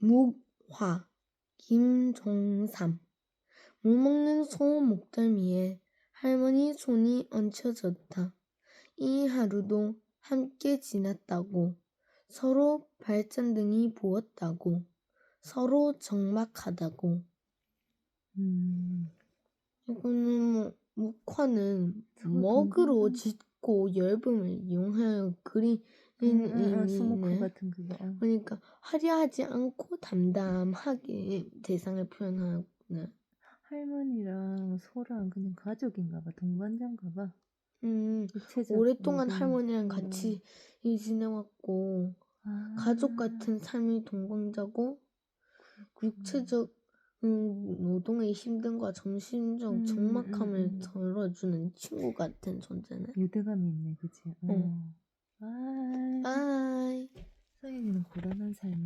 묵화 김종삼. 물 먹는 소 목덜미에 할머니 손이 얹혀졌다. 이 하루도 함께 지났다고. 서로 발전등이 부었다고. 서로 적막하다고. 음, 이거는 뭐 묵화는 먹으로 짓고 열분을 이용하여 그리 는 음, 음, 음, 스모크 의미네. 같은 그거. 어. 그러니까 화려하지 않고 담담하게 대상을 표현하는 할머니랑 소랑 그냥 가족인가 봐. 동반자인가 봐. 음, 육체적 오랫동안 노동. 할머니랑 음. 같이 지내왔고 아, 가족 같은 삶의 동반자고 육체적 음, 노동의 힘듦과 정신적 음, 적막함을 음, 음. 덜어주는 친구 같은 존재네. 유대감이 있네, 그치? 어. 어. 아, 바이. 서윤이는 고단한 삶.